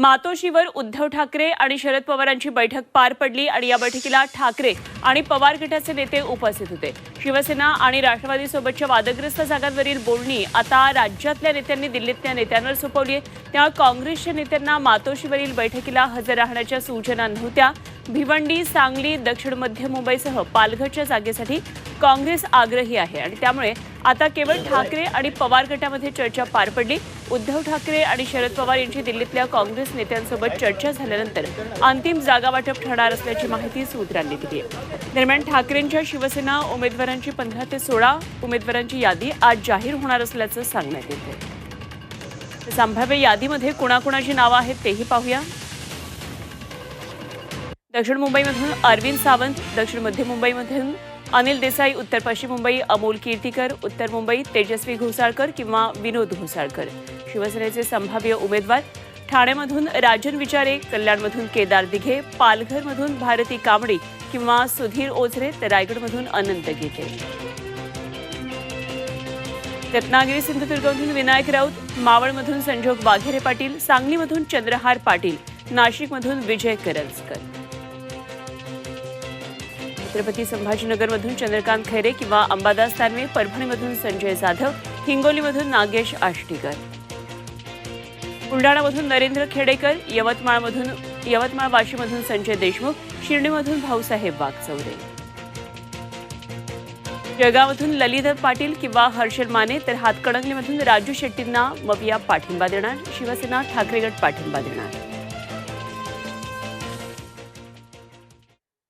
मातोशीवर उद्धव ठाकरे आणि शरद पवारांची बैठक पार पडली आणि या बैठकीला ठाकरे आणि पवार गटाचे नेते उपस्थित होते. शिवसेना आणि राष्ट्रवादीसोबतच्या वादग्रस्त जागांवरील बोलणी आता राज्यातल्या नेत्यांनी दिल्लीतल्या नेत्यांवर सोपवली आहे. त्यामुळे काँग्रेसच्या नेत्यांना मातोशीवरील बैठकीला हजर राहण्याच्या सूचना नव्हत्या. भिवंडी सांगली दक्षिण मध्य मुंबईसह पालघरच्या जागेसाठी काँग्रेस आग्रही आहे. आणि त्यामुळे आता केवळ ठाकरे आणि पवार गटामध्ये चर्चा पार पडली. उद्धव ठाकरे आणि शरद पवार यांची दिल्लीतल्या काँग्रेस नेत्यांसोबत चर्चा झाल्यानंतर अंतिम जागा वाटप ठरणार असल्याची माहिती सूत्रांनी दिली आहे. दरम्यान ठाकरेंच्या शिवसेना उमेदवारांची पंधरा ते सोळा उमेदवारांची यादी आज जाहीर होणार असल्याचं सांगण्यात येते संभाव्य यादीमध्ये कुणाकुणाची नावं आहेत तेही पाहूया. दक्षिण मुंबईमधून अरविंद सावंत दक्षिण मध्य मुंबईमधून अनिल देसाई उत्तर पश्चिम मुंबई अमोल कीर्तीकर उत्तर मुंबई तेजस्वी घोसाळकर किंवा विनोद घोसाळकर. शिवसेनेचे संभाव्य उमेदवार ठाण्यामधून राजन विचारे कल्याणमधून केदार दिघे पालघरमधून भारती कांबडी किंवा सुधीर ओझरे तर रायगडमधून अनंत गीते रत्नागिरी सिंधुदुर्गमधून विनायक राऊत मावळमधून संजोग वाघेरे पाटील सांगलीमधून चंद्रहार पाटील नाशिकमधून विजय करंजकर. छत्रपती संभाजीनगरमधून चंद्रकांत खैरे किंवा अंबादास दानवे परभणीमधून संजय जाधव हिंगोलीमधून नागेश आष्टीकर. बुलडाणामधून नरेंद्र खेडेकर यवतमाळमधून यवतमाळ वाशीमधून संजय देशमुख शिर्डीमधून भाऊसाहेब वाघचौरे. जळगावमधून ललित पाटील किंवा हर्षल माने तर हातकणंगलीमधून राजू शेट्टींना मविया पाठिंबा देणार शिवसेना ठाकरेगट पाठिंबा देणार.